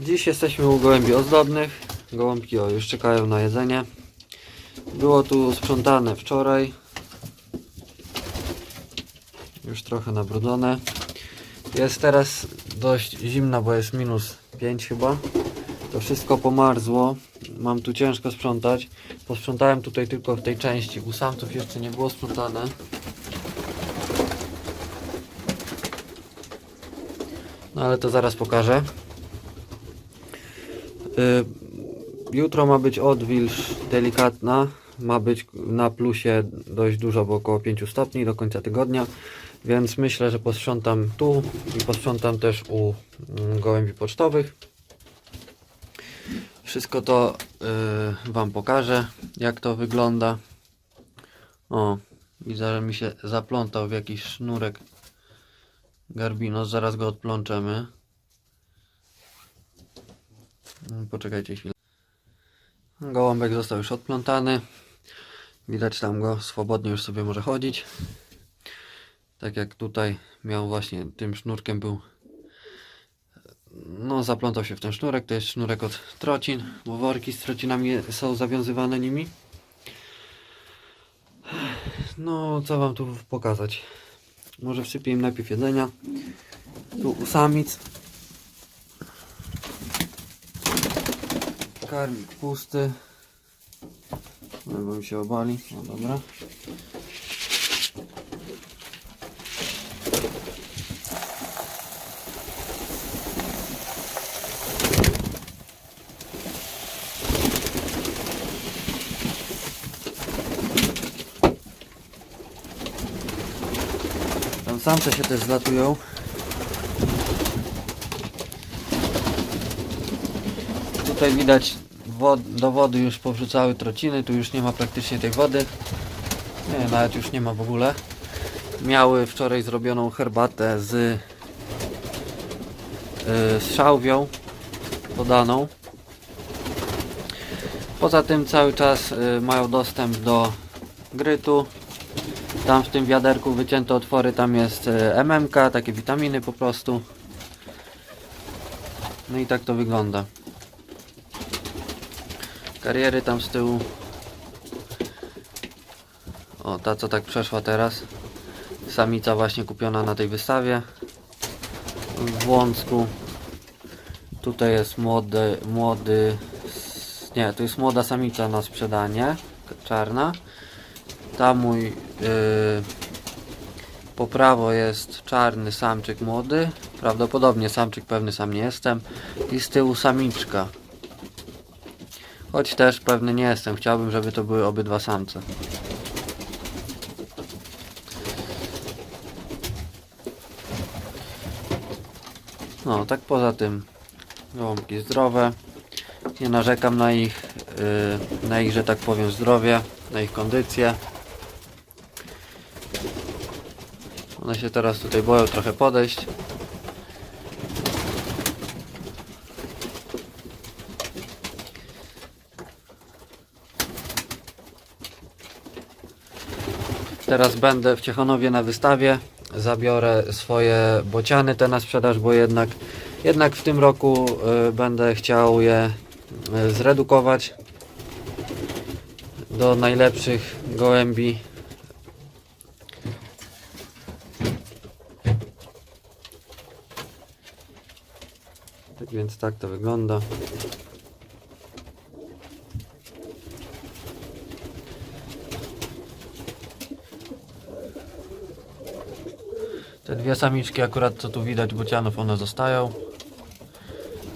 Dziś jesteśmy u gołębi ozdobnych. Gołąbki o, już czekają na jedzenie. Było tu sprzątane wczoraj. Już trochę nabrudzone. Jest teraz dość zimno, bo jest minus 5 chyba. To wszystko pomarzło. Mam tu ciężko sprzątać. Posprzątałem tutaj tylko w tej części. U samców jeszcze nie było sprzątane. No ale to zaraz pokażę. Y, Jutro ma być odwilż delikatna. Ma być na plusie dość dużo, bo około 5 stopni do końca tygodnia. Więc myślę, że posprzątam tu i posprzątam też u mm, gołębi pocztowych. Wszystko to y, Wam pokażę, jak to wygląda. O, widzę, że mi się zaplątał w jakiś sznurek garbinos. Zaraz go odplączemy. Poczekajcie chwilę. Gołąbek został już odplątany. Widać tam go, swobodnie już sobie może chodzić. Tak jak tutaj miał właśnie, tym sznurkiem był no zaplątał się w ten sznurek, to jest sznurek od trocin, bo worki z trocinami są zawiązywane nimi. No, co wam tu pokazać? Może wsypię im najpierw jedzenia. Tu u samic. Karmik pusty. No, bo się obali. No dobra. Tam samce się też zlatują. Tutaj widać do wody już powrzucały trociny, tu już nie ma praktycznie tej wody. Nie, nawet już nie ma w ogóle. Miały wczoraj zrobioną herbatę z, yy, z szałwią podaną. Poza tym cały czas y, mają dostęp do grytu. Tam w tym wiaderku wycięte otwory, tam jest e, MMK, takie witaminy po prostu. No i tak to wygląda. Kariery tam z tyłu. O, ta co tak przeszła teraz. Samica właśnie kupiona na tej wystawie. W Łącku. Tutaj jest młody, młody, nie, to jest młoda samica na sprzedanie, czarna. Tam mój yy, po prawo jest czarny samczyk młody. Prawdopodobnie samczyk pewny sam nie jestem. I z tyłu samiczka. Choć też pewny nie jestem. Chciałbym, żeby to były obydwa samce. No, tak poza tym gołąbki zdrowe. Nie narzekam na ich, yy, na ich, że tak powiem, zdrowie, na ich kondycję. One się teraz tutaj boją trochę podejść. Teraz będę w Ciechanowie na wystawie. Zabiorę swoje bociany te na sprzedaż, bo jednak, jednak w tym roku y, będę chciał je y, zredukować do najlepszych gołębi Tak więc tak to wygląda. Dwie samiczki akurat co tu widać bocianów one zostają.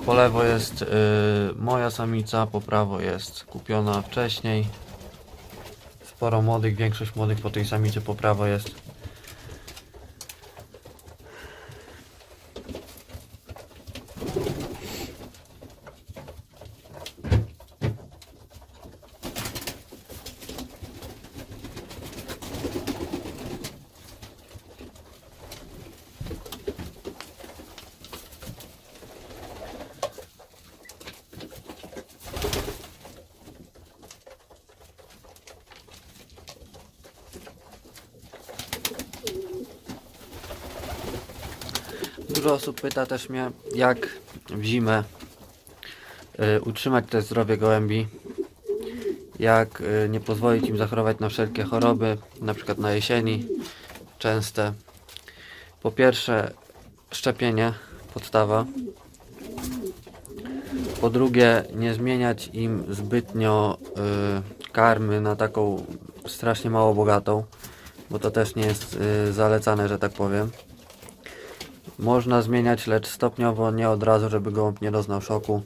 Po lewo jest y, moja samica, po prawo jest kupiona wcześniej. Sporo młodych, większość młodych po tej samicy po prawo jest. Dużo osób pyta też mnie, jak w zimę y, utrzymać też zdrowie gołębi, jak y, nie pozwolić im zachorować na wszelkie choroby, na przykład na jesieni, częste. Po pierwsze, szczepienie, podstawa. Po drugie, nie zmieniać im zbytnio y, karmy na taką strasznie mało bogatą, bo to też nie jest y, zalecane, że tak powiem. Można zmieniać, lecz stopniowo, nie od razu, żeby gołąb nie doznał szoku.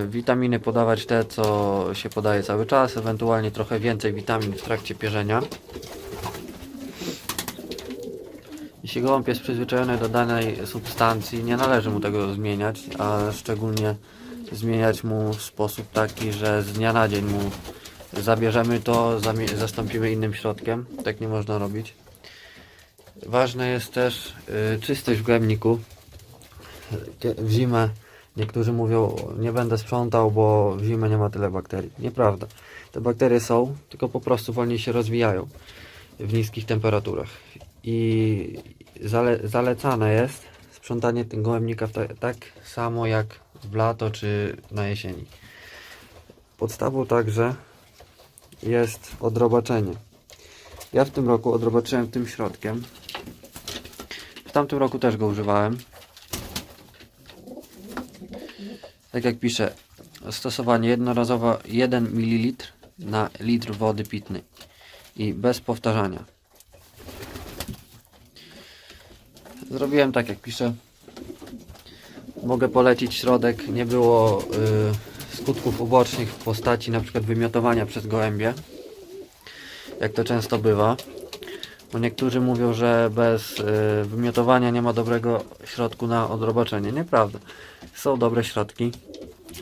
Yy, witaminy podawać te, co się podaje cały czas, ewentualnie trochę więcej witamin w trakcie pierzenia. Jeśli gołąb jest przyzwyczajony do danej substancji, nie należy mu tego zmieniać, a szczególnie zmieniać mu w sposób taki, że z dnia na dzień mu zabierzemy to, zastąpimy innym środkiem. Tak nie można robić. Ważne jest też y, czystość w gębniku. Kie- W zimę niektórzy mówią, nie będę sprzątał, bo w zimę nie ma tyle bakterii. Nieprawda. Te bakterie są, tylko po prostu wolniej się rozwijają w niskich temperaturach. I zale zalecane jest sprzątanie tego gołębnika tak samo jak w lato czy na jesieni. Podstawą także jest odrobaczenie. Ja w tym roku odrobaczyłem tym środkiem. W tamtym roku też go używałem. Tak jak pisze, stosowanie jednorazowe 1 ml na litr wody pitnej i bez powtarzania. Zrobiłem tak jak pisze. Mogę polecić środek. Nie było y, skutków ubocznych w postaci przykład wymiotowania przez gołębie. Jak to często bywa. Bo niektórzy mówią, że bez y, wymiotowania nie ma dobrego środku na odrobaczenie. Nieprawda. Są dobre środki,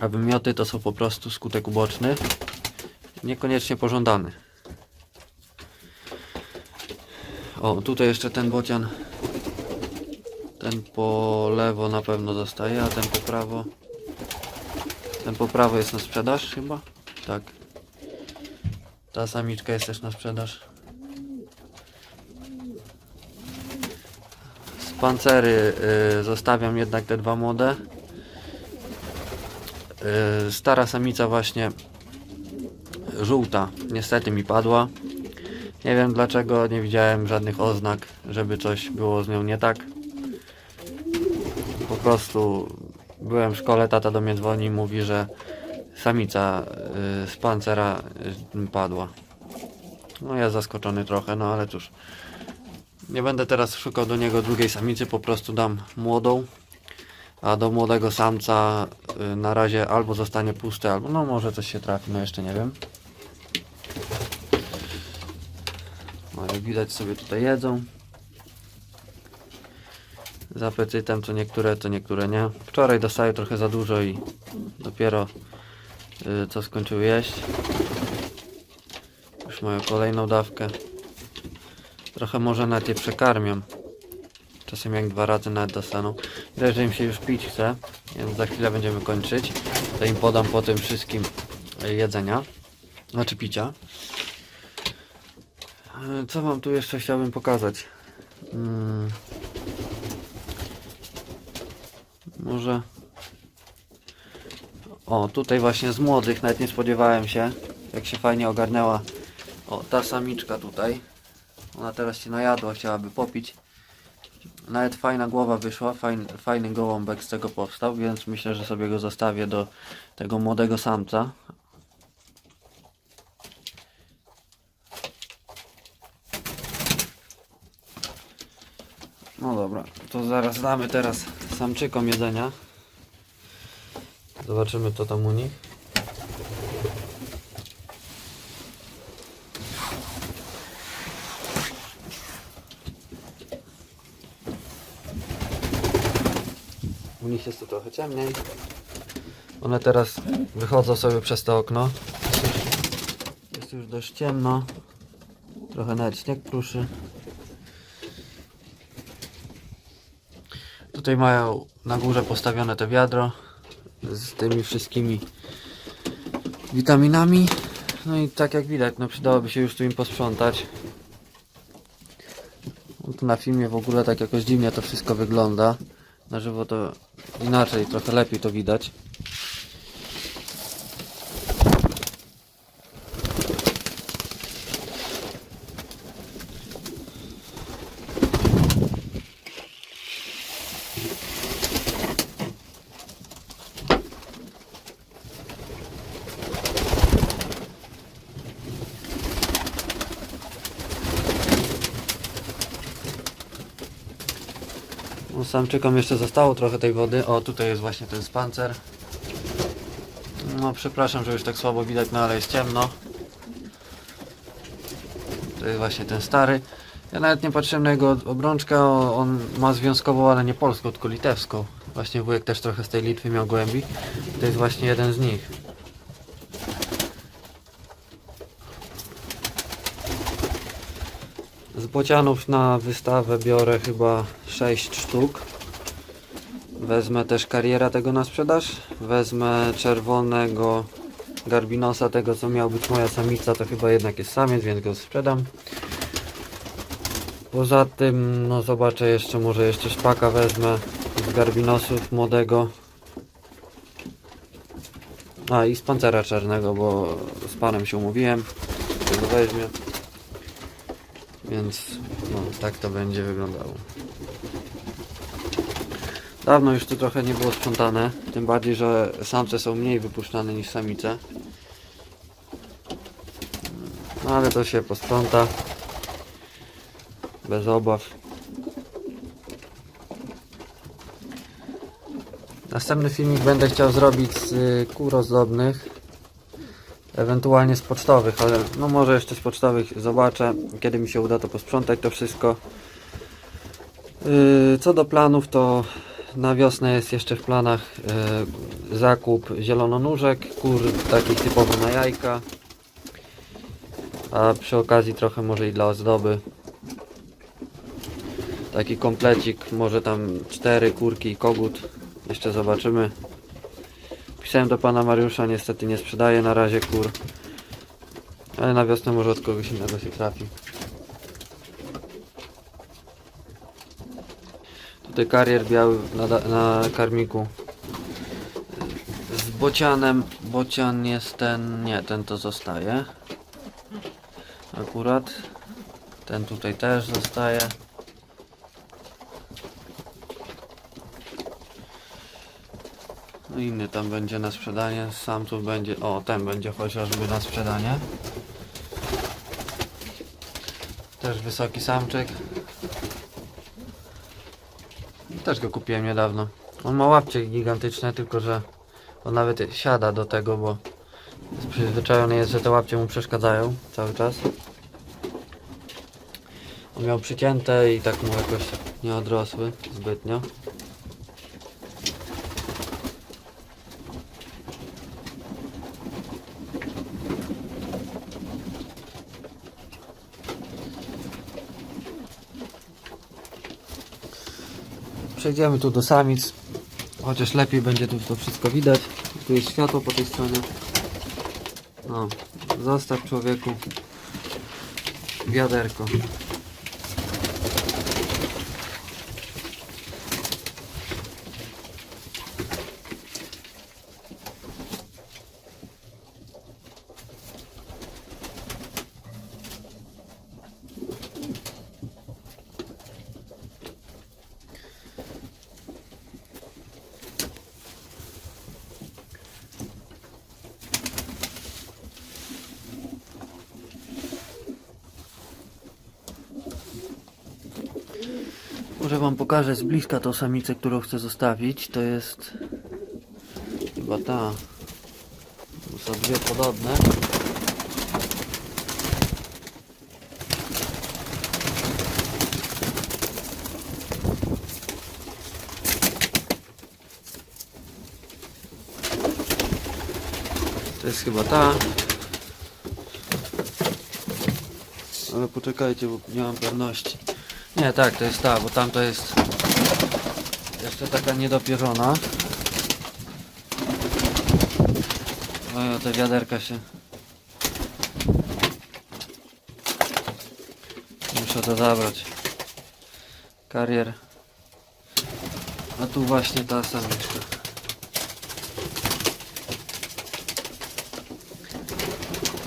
a wymioty to są po prostu skutek uboczny, niekoniecznie pożądany. O, tutaj jeszcze ten bocian, ten po lewo na pewno zostaje, a ten po prawo, ten po prawo jest na sprzedaż chyba? Tak. Ta samiczka jest też na sprzedaż. Z pancery y, zostawiam jednak te dwa młode. Y, stara samica właśnie żółta niestety mi padła. Nie wiem dlaczego, nie widziałem żadnych oznak, żeby coś było z nią nie tak. Po prostu byłem w szkole, tata do mnie dzwoni i mówi, że samica y, z pancera y, padła. No ja zaskoczony trochę, no ale cóż. Nie będę teraz szukał do niego drugiej samicy, po prostu dam młodą. A do młodego samca y, na razie albo zostanie pusty, albo no może coś się trafi, no jeszcze nie wiem. No jak widać sobie tutaj jedzą. Z apetytem, to niektóre, to niektóre nie. Wczoraj dostały trochę za dużo i dopiero co skończyły jeść. Już mają kolejną dawkę. Trochę może nawet je przekarmią. Czasem jak dwa razy nawet dostaną. Widać, że im się już pić chce, więc za chwilę będziemy kończyć. To im podam po tym wszystkim jedzenia, znaczy picia. E, Co wam tu jeszcze chciałbym pokazać? Mm. Może... O, tutaj właśnie z młodych, nawet nie spodziewałem się, jak się fajnie ogarnęła. O, ta samiczka tutaj. Ona teraz się najadła, chciałaby popić. Nawet fajna głowa wyszła, fajny, fajny gołąbek z tego powstał, więc myślę, że sobie go zostawię do tego młodego samca. No dobra, to zaraz damy teraz samczykom jedzenia. Zobaczymy co tam u nich. U nich jest tu trochę ciemniej. One teraz wychodzą sobie przez to okno. Jest już, dość ciemno. Trochę nawet śnieg. Tutaj mają na górze postawione to wiadro z tymi wszystkimi witaminami. No i tak jak widać, no przydałoby się już tu im posprzątać. No tu na filmie w ogóle tak jakoś dziwnie to wszystko wygląda. Na żywo to inaczej, trochę lepiej to widać. Samczykom jeszcze zostało trochę tej wody. O, tutaj jest właśnie ten spancer. No, przepraszam, że już tak słabo widać, no ale jest ciemno. To jest właśnie ten stary. Ja nawet nie patrzyłem na jego obrączkę. On ma związkową, ale nie polską, tylko litewską. Właśnie wujek też trochę z tej Litwy miał głębi. To jest właśnie jeden z nich. Z bocianów na wystawę biorę chyba 6 sztuk. Wezmę też kariera tego na sprzedaż. Wezmę czerwonego garbinosa, tego co miał być moja samica, to chyba jednak jest samiec, więc go sprzedam. Poza tym, no zobaczę jeszcze, może jeszcze szpaka wezmę z garbinosów młodego. A i z pancera czarnego, bo z panem się umówiłem, że go weźmie. Więc no, tak to będzie wyglądało. Dawno już tu trochę nie było sprzątane, tym bardziej, że samce są mniej wypuszczane niż samice. No ale to się posprząta. Bez obaw. Następny filmik będę chciał zrobić z y, kół ozdobnych. Ewentualnie z pocztowych, ale no może jeszcze z pocztowych zobaczę. Kiedy mi się uda to posprzątać to wszystko. Yy, Co do planów, to na wiosnę jest jeszcze w planach yy, zakup zielononóżek, kur takich typowo na jajka. A przy okazji trochę może i dla ozdoby. Taki komplecik, może tam cztery kurki i kogut. Jeszcze zobaczymy. Pisałem do pana Mariusza, niestety nie sprzedaje na razie kur. Ale na wiosnę może od kogoś innego się trafi. Tutaj karier biały na, na karmiku. Z bocianem. Bocian jest ten. Nie, ten to zostaje. Akurat. Ten tutaj też zostaje. Inny tam będzie na sprzedanie. Sam tu będzie. O, ten będzie chociażby na sprzedanie. Też wysoki samczyk. Też go kupiłem niedawno. On ma łapcie gigantyczne, tylko że on nawet siada do tego, bo przyzwyczajony jest, że te łapcie mu przeszkadzają cały czas. On miał przycięte i tak mu jakoś nie odrosły zbytnio. Przejdziemy tu do samic. Chociaż lepiej będzie tu to wszystko widać. Tu jest światło po tej stronie. No, zostaw człowieku wiaderko. Wam pokażę z bliska tą samicę, którą chcę zostawić. To jest chyba ta. To są dwie podobne. To jest chyba ta. Ale poczekajcie, bo nie mam pewności. Nie, tak, to jest ta, bo tam to jest jeszcze taka niedopierzona. Oj, o te wiaderka się. Muszę to zabrać. Karier. A tu właśnie ta samiczka.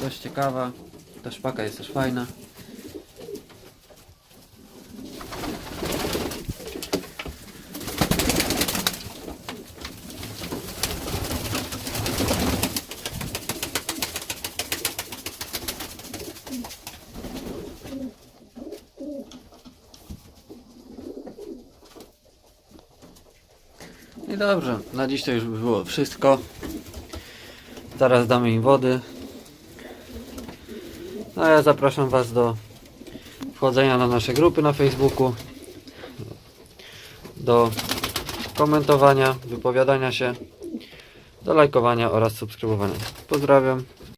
Dość ciekawa. Ta szpaka jest też fajna. I dobrze, na dziś to już by było wszystko. Zaraz damy im wody. No a ja zapraszam Was do wchodzenia na nasze grupy na Facebooku, do komentowania, wypowiadania się, do lajkowania oraz subskrybowania. Pozdrawiam.